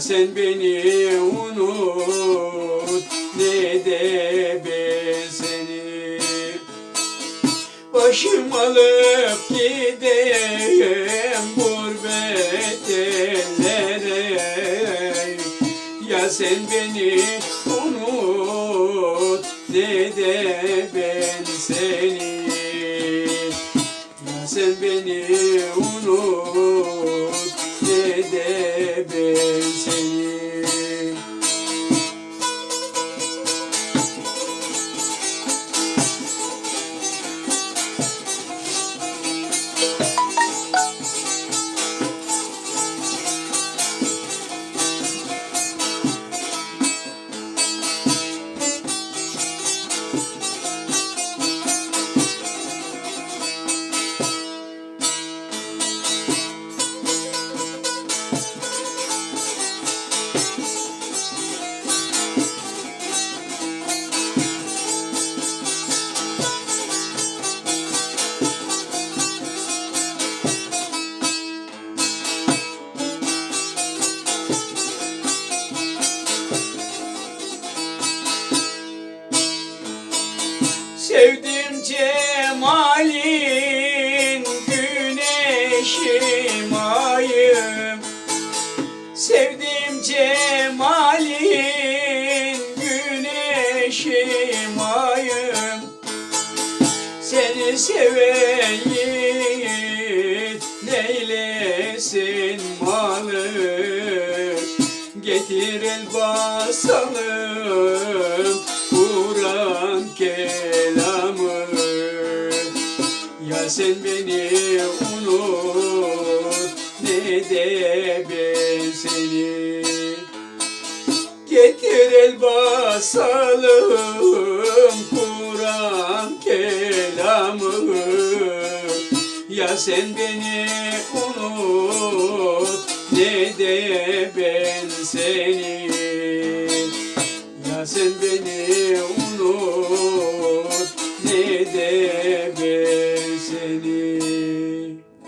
sen beni unut ne de ben seni. Başım alıp gidem gurbet ellere Ya sen beni unut ne de ben seni sen beni unut ne de ben seni cemalin güneşim ayım. Sevdim cemalin güneşim ayım. Seni seven yiğit neylesin malı Getir el basalım sen beni unut ne de ben seni. Getir el basalım Kur'an kelamı. Ya sen beni unut ne de ben seni. Ya sen beni unut